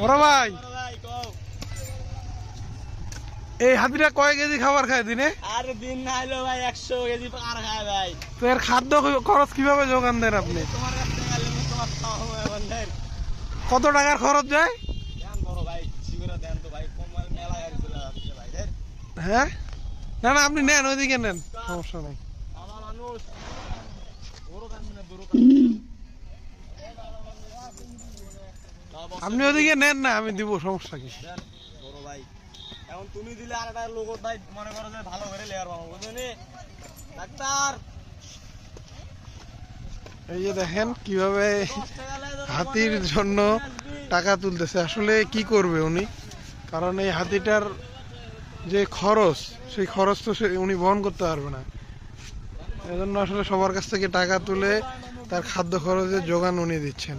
বড় ভাই! এই হাতিটা কয় কেজি খাবার খায় দিনে? আর দিন না হলো ভাই একশো কেজি পার খায় ভাই। তো এর খাদ্য খরচ কীভাবে যোগান দেন আপনি? কত টাকার খরচ যায়? দেন বড় ভাই সিগুরা দেন তো ভাই কমাল মেলা গাড়ি চলে যাচ্ছে ভাই দের হ্যাঁ? না না আপনি নেন ওইদিকে নেন। সমস্যা নেই আমার মানুষ বড় দেন মানে বড় আপনি ওদিকে নেন না আমি দিব সমস্যা কি? বড় ভাই। এখন তুমি দিলে আর একটা লোক ভাই মনে করো যে ভালো করে লেয়ার বাবা বুঝলি ডাক্তার! এই যে দেখেন কীভাবে হাতির জন্য টাকা তুলতেছে। আসলে কি করবে উনি? কারণ এই হাতিটার যে খরচ সেই খরচ তো সে উনি বহন করতে পারবে না। এজন্য আসলে সবার কাছ থেকে টাকা তুলে তার খাদ্য খরচের যোগান উনি দিচ্ছেন।